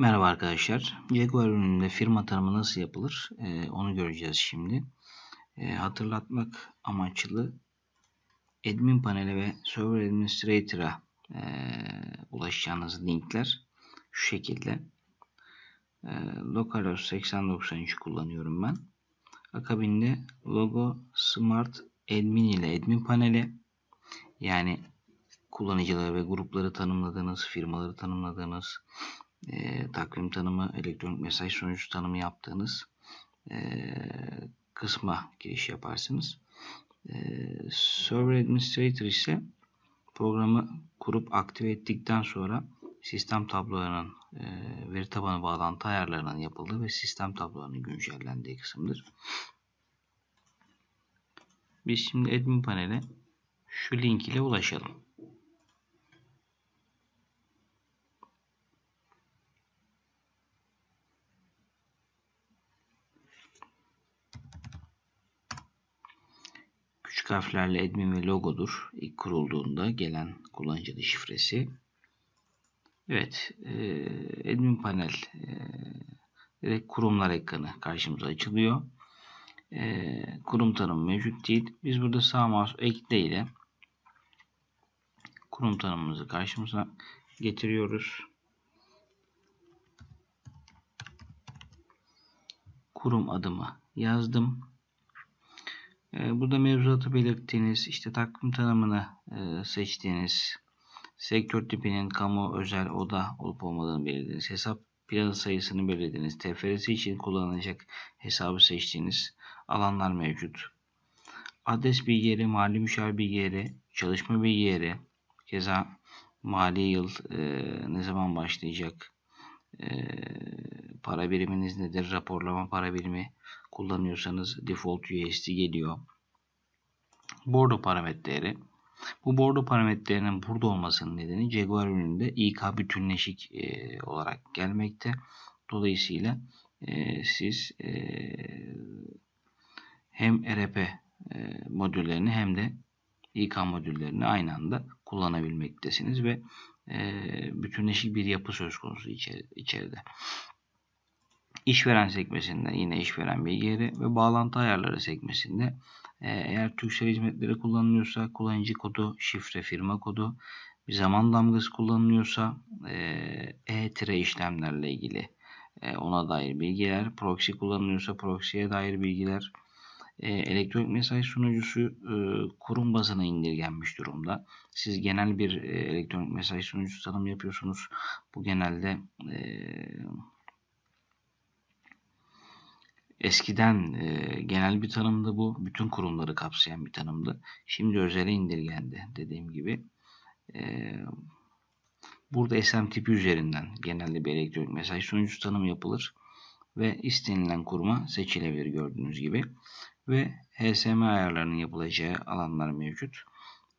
Merhaba arkadaşlar. Jaguar ürününde firma tanımı nasıl yapılır? Ee, onu göreceğiz şimdi. Ee, hatırlatmak amaçlı admin paneli ve server administrator'a e, ulaşacağınız linkler şu şekilde. E, localhost 8093 kullanıyorum ben. Akabinde logo smart admin ile admin paneli yani kullanıcıları ve grupları tanımladığınız, firmaları tanımladığınız, e, takvim tanımı, elektronik mesaj sunucusu tanımı yaptığınız e, kısma giriş yaparsınız. E, Server Administrator ise programı kurup aktive ettikten sonra sistem tablolarının e, veri tabanı bağlantı ayarlarının yapıldığı ve sistem tablolarının güncellendiği kısımdır. Biz şimdi admin panele şu link ile ulaşalım. Harflerle admin ve logodur. İlk kurulduğunda gelen kullanıcı adı şifresi. Evet, e, admin panel e, direkt kurumlar ekranı karşımıza açılıyor. E, kurum tanımı mevcut değil. Biz burada sağ mouse ekle ile kurum tanımımızı karşımıza getiriyoruz. Kurum adımı yazdım. Ee, burada mevzuatı belirttiğiniz, işte takvim tanımını e, seçtiğiniz, sektör tipinin kamu, özel, oda olup olmadığını belirlediğiniz, hesap planı sayısını belirlediğiniz, TFRS için kullanılacak hesabı seçtiğiniz alanlar mevcut. Adres bilgileri, mali müşavir bilgileri, çalışma bilgileri, keza mali yıl e, ne zaman başlayacak, e, para biriminiz nedir, raporlama para birimi kullanıyorsanız default USD geliyor. Bordo parametreleri. Bu bordo parametrelerinin burada olmasının nedeni Jaguar ürününde İK bütünleşik e, olarak gelmekte. Dolayısıyla e, siz e, hem RP e, modüllerini hem de İK modüllerini aynı anda kullanabilmektesiniz ve e, bütünleşik bir yapı söz konusu içeride. İşveren sekmesinde yine işveren bilgileri ve bağlantı ayarları sekmesinde e, eğer Türksel hizmetleri kullanılıyorsa kullanıcı kodu, şifre, firma kodu, bir zaman damgası kullanılıyorsa e-tire işlemlerle ilgili e, ona dair bilgiler, proxy kullanılıyorsa proxy'ye dair bilgiler, e, elektronik mesaj sunucusu kurum bazına indirgenmiş durumda. Siz genel bir elektronik mesaj sunucusu tanım yapıyorsunuz. Bu genelde Eskiden e, genel bir tanımdı bu. Bütün kurumları kapsayan bir tanımdı. Şimdi özele indirgendi dediğim gibi. E, burada SM tipi üzerinden genelde bir elektronik mesaj sunucusu tanımı yapılır. Ve istenilen kuruma seçilebilir gördüğünüz gibi. Ve HSM ayarlarının yapılacağı alanlar mevcut.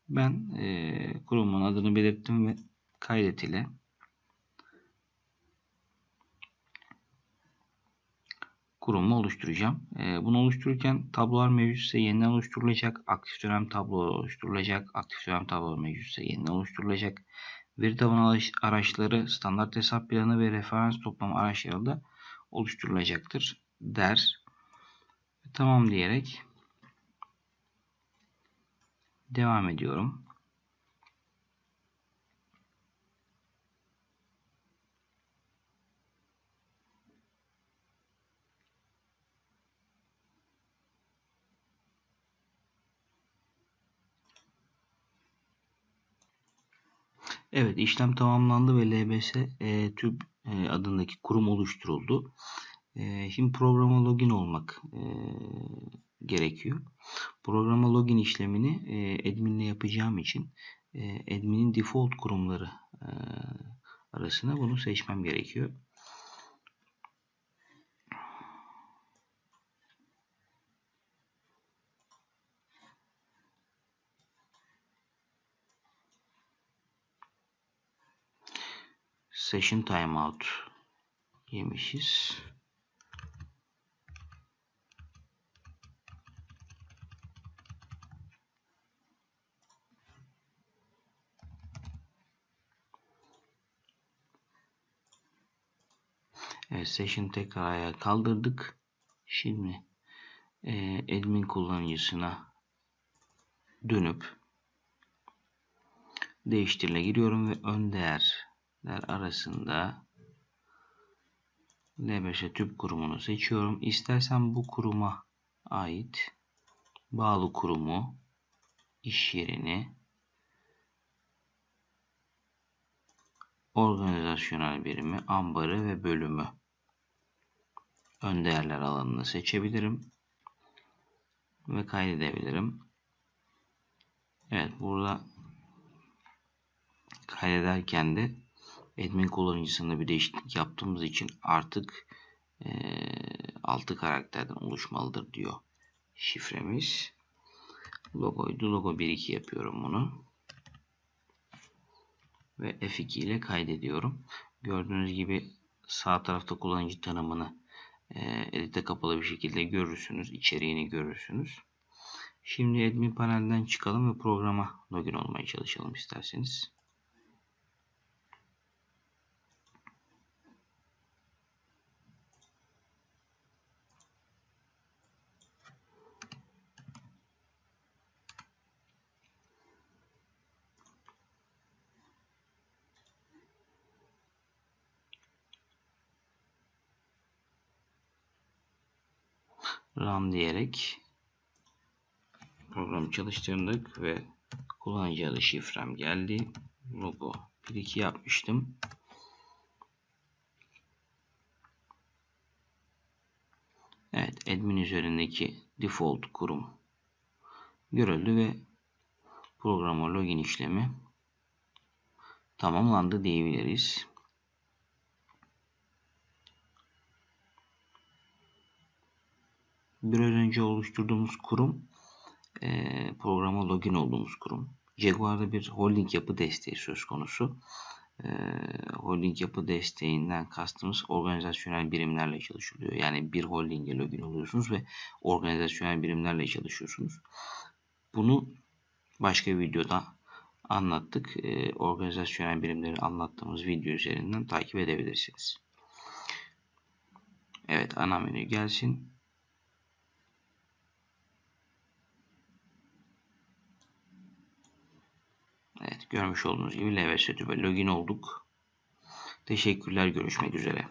Ben e, kurumun adını belirttim ve kaydet ile kurumu oluşturacağım. E, bunu oluştururken tablolar mevcutsa yeniden oluşturulacak. Aktif dönem tabloları oluşturulacak. Aktif dönem tabloları mevcutsa yeniden oluşturulacak. Veri tabanı araçları, standart hesap planı ve referans toplama araçları da oluşturulacaktır der. Tamam diyerek devam ediyorum. Evet işlem tamamlandı ve LBS e, TÜB e, adındaki kurum oluşturuldu. E, şimdi programa login olmak e, gerekiyor. Programa login işlemini e, admin ile yapacağım için e, admin'in default kurumları arasına bunu seçmem gerekiyor. session timeout yemişiz. Evet session tekrar ayağa kaldırdık. Şimdi e, admin kullanıcısına dönüp değiştirle giriyorum ve ön değerler arasında LBŞ tüp kurumunu seçiyorum. İstersen bu kuruma ait bağlı kurumu, iş yerini, organizasyonel birimi, ambarı ve bölümü ön değerler alanını seçebilirim ve kaydedebilirim. Evet burada kaydederken de admin kullanıcısında bir değişiklik yaptığımız için artık e, 6 karakterden oluşmalıdır diyor şifremiz. Logoydu. Logo 1-2 yapıyorum bunu. Ve F2 ile kaydediyorum. Gördüğünüz gibi sağ tarafta kullanıcı tanımını e, edite kapalı bir şekilde görürsünüz. içeriğini görürsünüz. Şimdi admin panelden çıkalım ve programa login olmaya çalışalım isterseniz. Run diyerek programı çalıştırdık ve kullanıcı adı şifrem geldi. Logo 1-2 yapmıştım. Evet admin üzerindeki default kurum görüldü ve programa login işlemi tamamlandı diyebiliriz. Biraz önce oluşturduğumuz kurum e, programa login olduğumuz kurum. Jaguar'da bir holding yapı desteği söz konusu. E, holding yapı desteğinden kastımız organizasyonel birimlerle çalışılıyor. Yani bir holdinge login oluyorsunuz ve organizasyonel birimlerle çalışıyorsunuz. Bunu başka bir videoda anlattık. E, organizasyonel birimleri anlattığımız video üzerinden takip edebilirsiniz. Evet ana menü gelsin. Evet görmüş olduğunuz gibi LVS tübe login olduk. Teşekkürler görüşmek üzere.